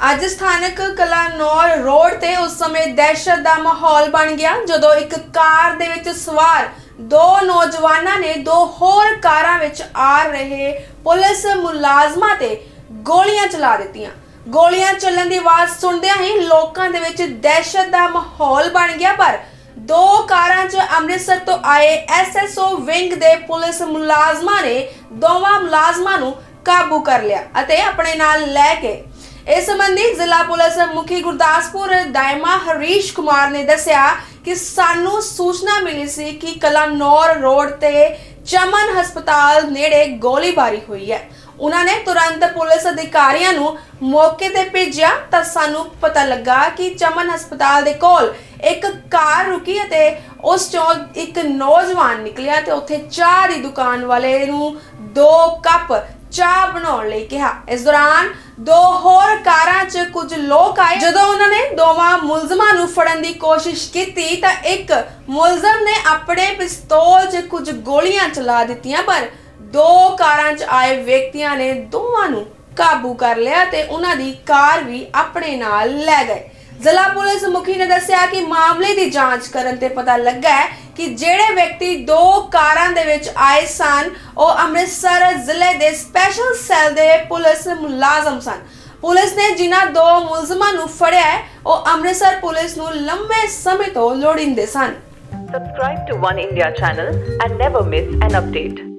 ਅੱਜ ਸਥਾਨਕ ਕਲਾਨੌਰ ਰੋਡ ਤੇ ਉਸ ਸਮੇਂ ਦਹਿਸ਼ਤ ਦਾ ਮਾਹੌਲ ਬਣ ਗਿਆ, ਜਦੋਂ ਇੱਕ ਕਾਰ ਦੇ ਵਿੱਚ ਸਵਾਰ ਦੋ ਨੌਜਵਾਨਾਂ ਨੇ ਦੋ ਹੋਰ ਕਾਰਾਂ ਵਿੱਚ ਆ ਰਹੇ ਪੁਲਿਸ ਮੁਲਾਜ਼ਮਾਂ ਤੇ ਗੋਲੀਆਂ ਚਲਾ ਦਿੱਤੀਆਂ। ਗੋਲੀਆਂ ਚੱਲਣ ਦੀ ਆਵਾਜ਼ ਸੁਣਦਿਆਂ ਹੀ ਲੋਕਾਂ ਦੇ ਵਿੱਚ ਦਹਿਸ਼ਤ ਦਾ ਮਾਹੌਲ ਬਣ ਗਿਆ, ਪਰ ਦੋ ਕਾਰਾਂ 'ਚ ਅੰਮ੍ਰਿਤਸਰ ਤੋਂ ਆਏ ਐਸਐਸਓ ਵਿੰਗ ਦੇ ਪੁਲਿਸ ਮੁਲਾਜ਼ਮਾਂ ਨੇ ਦੋਵਾਂ ਮੁਲਾਜ਼ਮਾਂ ਨੂੰ ਕਾਬੂ ਕਰ ਲਿਆ ਅਤੇ ਆਪਣੇ ਨਾਲ ਲੈ ਕੇ ਇਸ ਸੰਬੰਧੀ ਜ਼ਿਲ੍ਹਾ ਪੁਲਿਸ ਮੁਖੀ ਗੁਰਦਾਸਪੁਰ ਦਾਇਮਾ ਹਰੀਸ਼ ਕੁਮਾਰ ਨੇ ਦੱਸਿਆ ਕਿ ਸਾਨੂੰ ਸੂਚਨਾ ਮਿਲੀ ਸੀ ਕਿ ਕਲਾਨੌਰ ਰੋਡ ਤੇ ਚਮਨ ਹਸਪਤਾਲ ਨੇੜੇ ਗੋਲੀਬਾਰੀ ਹੋਈ ਹੈ। ਉਹਨਾਂ ਨੇ ਤੁਰੰਤ ਪੁਲਿਸ ਅਧਿਕਾਰੀਆਂ ਨੂੰ ਮੌਕੇ ਤੇ ਭੇਜਿਆ ਤਾਂ ਸਾਨੂੰ ਪਤਾ ਲੱਗਾ ਕਿ ਚਮਨ ਹਸਪਤਾਲ ਦੇ ਕੋਲ ਇੱਕ ਕਾਰ ਰੁਕੀ ਅਤੇ ਉਸ ਚੋਂ ਇੱਕ ਨੌਜਵਾਨ ਨਿਕਲਿਆ ਤੇ ਉੱਥੇ ਚਾਹ ਦੀ ਦੁਕਾਨ ਵਾਲੇ ਨੂੰ ਦੋ ਕੱਪ ਚਾਹ ਬਣਾਉਣ ਲਈ ਕਿਹਾ। ਇਸ ਦੌਰਾਨ ਦੋ ਹੋਰ ਕਾਰਾਂ 'ਚ ਕੁਝ ਲੋਕ ਆਏ। ਜਦੋਂ ਉਹਨਾਂ ਨੇ ਦੋਵਾਂ ਮੁਲਜ਼ਮਾਂ ਨੂੰ ਫੜਨ ਦੀ ਕੋਸ਼ਿਸ਼ ਕੀਤੀ ਤਾਂ ਇੱਕ ਮੁਲਜ਼ਮ ਨੇ ਆਪਣੇ ਪਿਸਤੌਲ 'ਚ ਕੁਝ ਗੋਲੀਆਂ ਚਲਾ ਦਿੱਤੀਆਂ, ਪਰ ਦੋ ਕਾਰਾਂ 'ਚ ਆਏ ਵਿਅਕਤੀਆਂ ਨੇ ਦੋਵਾਂ ਨੂੰ ਕਾਬੂ ਕਰ ਲਿਆ ਤੇ ਉਹਨਾਂ ਦੀ ਕਾਰ ਵੀ ਆਪਣੇ ਨਾਲ ਲੈ ਗਏ। ਜ਼ਿਲ੍ਹਾ ਪੁਲਿਸ ਮੁਖੀ ਨੇ ਦੱਸਿਆ ਕਿ ਮਾਮਲੇ ਦੀ ਜਾਂਚ ਕਰਨ ਤੇ ਪਤਾ ਲੱਗਾ ਹੈ ਕਿ ਜਿਹੜੇ ਵਿਅਕਤੀ ਦੋ ਕਾਰਾਂ ਦੇ ਵਿੱਚ ਆਏ ਸਨ, ਉਹ ਅੰਮ੍ਰਿਤਸਰ ਜ਼ਿਲ੍ਹੇ ਦੇ ਸਪੈਸ਼ਲ ਸੈੱਲ ਦੇ ਪੁਲਿਸ ਮੁਲਾਜ਼ਮ ਸਨ ਪੁਲਿਸ ਨੇ ਜਿਨ੍ਹਾਂ ਦੋ ਮੁਲਜ਼ਮਾਂ ਨੂੰ ਫੜਿਆ ਹੈ, ਉਹ ਅੰਮ੍ਰਿਤਸਰ ਪੁਲਿਸ ਨੂੰ ਲੰਬੇ ਸਮੇਂ ਤੋਂ ਲੋੜੀਂਦੇ ਸਨ Subscribe to One India channel and never miss an update.